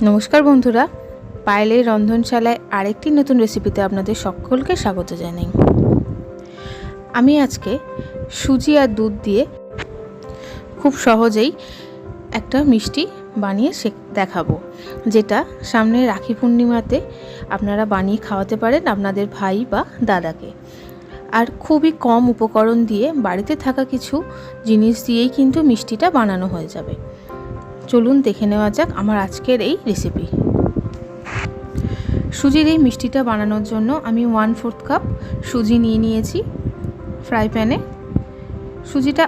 নমস্কার বন্ধুরা, পায়েলের রন্ধনশালায় আরেকটি নতুন রেসিপিতে আপনাদের সকলকে স্বাগত জানাই। আমি আজকে সুজি আর দুধ দিয়ে খুব সহজেই একটা মিষ্টি বানিয়ে সে দেখাবো, যেটা সামনে রাখি পূর্ণিমাতে আপনারা বানিয়ে খাওয়াতে পারেন আপনাদের ভাই বা দাদাকে। আর খুবই কম উপকরণ দিয়ে বাড়িতে থাকা কিছু জিনিস দিয়েই কিন্তু মিষ্টিটা বানানো হয়ে যাবে। চলুন দেখে নেওয়া যাক আমার আজকের এই রেসিপি সুজির এই মিষ্টিটা বানানোর জন্য আমি ওয়ান ফোর্থ কাপ সুজি নিয়ে নিয়েছি ফ্রাই প্যানে সুজিটা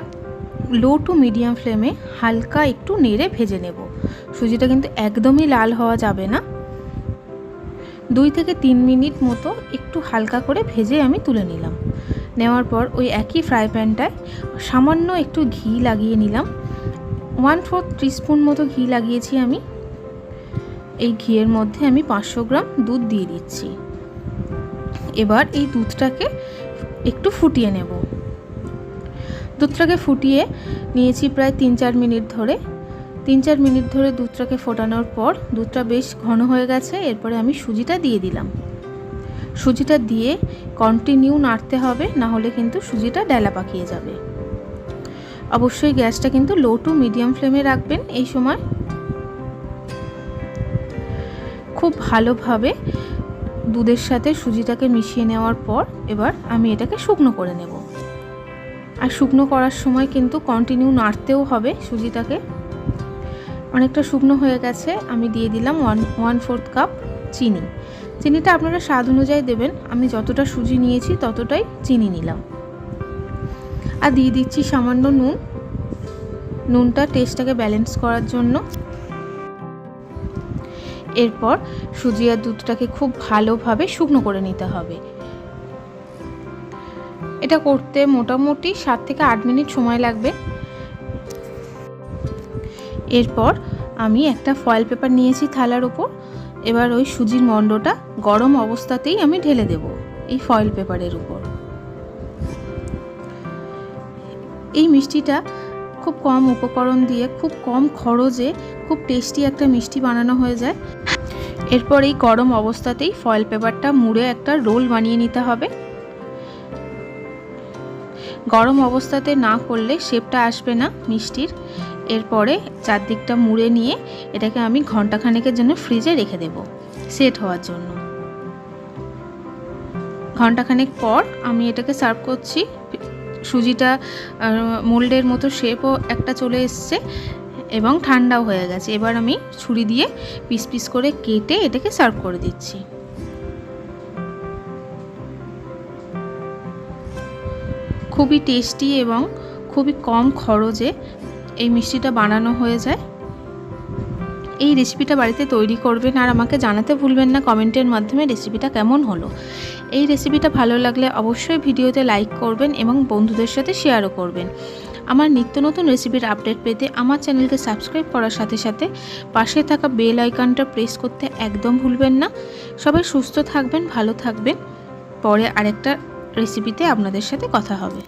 লো টু মিডিয়াম ফ্লেমে হালকা একটু নেড়ে ভেজে নেব। সুজিটা কিন্তু একদমই লাল হওয়া যাবে না। দুই থেকে তিন মিনিট মতো একটু হালকা করে ভেজে আমি তুলে নিলাম। নেওয়ার পর ওই একই ফ্রাই প্যানটায় সামান্য একটু ঘি লাগিয়ে নিলাম। ওয়ান ফোর্থ টিস্পুন মতো ঘি লাগিয়েছি আমি। এই ঘিয়ের মধ্যে আমি পাঁচশো গ্রাম দুধ দিয়ে দিচ্ছি। এবার এই দুধটাকে একটু ফুটিয়ে নেব। দুধটাকে ফুটিয়ে নিয়েছি প্রায় তিন চার মিনিট ধরে। তিন চার মিনিট ধরে দুধটাকে ফোটানোর পর দুধটা বেশ ঘন হয়ে গেছে, এরপরে আমি সুজিটা দিয়ে দিলাম। সুজিটা দিয়ে কন্টিনিউ নাড়তে হবে, না হলে কিন্তু সুজিটা ডেলা পাকিয়ে যাবে। অবশ্যই গ্যাসটা কিন্তু লো টু মিডিয়াম ফ্লেমে রাখবেন এই সময়। খুব ভালোভাবে দুধের সাথে সুজিটাকে মিশিয়ে নেওয়ার পর এবার আমি এটাকে শুকনো করে নেব। আর শুকনো করার সময় কিন্তু কন্টিনিউ নাড়তেও হবে সুজিটাকে। অনেকটা শুকনো হয়ে গেছে, আমি দিয়ে দিলাম ওয়ান ওয়ান ফোর্থ কাপ চিনি। চিনিটা আপনারা স্বাদ অনুযায়ী দেবেন, আমি যতটা সুজি নিয়েছি ততটাই চিনি নিলাম। আর দিয়ে দিচ্ছি সামান্য নুন। নুনটা টেস্টটাকে ব্যালেন্স করার জন্য। এরপর সুজি আর দুধটাকে খুব ভালোভাবে শুকনো করে নিতে হবে। এটা করতে মোটামুটি সাত থেকে আট মিনিট সময় লাগবে। এরপর আমি একটা ফয়েল পেপার নিয়েছি থালার ওপর। এবার ওই সুজির মণ্ডটা গরম অবস্থাতেই আমি ঢেলে দেব, এই ফয়েল পেপারের উপর। এই মিষ্টিটা খুব কম উপকরণ দিয়ে, খুব কম খরচে খুব টেস্টি একটা মিষ্টি বানানো হয়ে যায়। এরপর এই গরম অবস্থাতেই ফয়েল পেপারটা মুড়ে একটা রোল বানিয়ে নিতে হবে। গরম অবস্থাতে না করলে শেপটা আসবে না মিষ্টির। এরপরে চারদিকটা মুড়ে নিয়ে এটাকে আমি ঘন্টাখানেকের জন্য ফ্রিজে রেখে দেব সেট হওয়ার জন্য। ঘন্টাখানেক পর আমি এটাকে সার্ভ করছি সুজিটা মোল্ডের মতো শেপও একটা চলে এসছে এবং ঠান্ডাও হয়ে গেছে। এবার আমি ছুরি দিয়ে পিস পিস করে কেটে এটাকে সার্ভ করে দিচ্ছি। খুবই টেস্টি এবং খুবই কম খরচে এই মিষ্টিটা বানানো হয়ে যায়। এই রেসিপিটা বাড়িতে তৈরি করবেন আর আমাকে জানাতে ভুলবেন না কমেন্টের মাধ্যমে রেসিপিটা কেমন হলো। এই রেসিপিটা ভালো লাগলে অবশ্যই ভিডিওতে লাইক করবেন এবং বন্ধুদের সাথে শেয়ারও করবেন। আমার নিত্য নতুন রেসিপির আপডেট পেতে আমার চ্যানেলকে সাবস্ক্রাইব করার সাথে সাথে পাশে থাকা বেল আইকনটা প্রেস করতে একদম ভুলবেন না। সবাই সুস্থ থাকবেন, ভালো থাকবেন। পরে আরেকটা রেসিপিতে আপনাদের সাথে কথা হবে।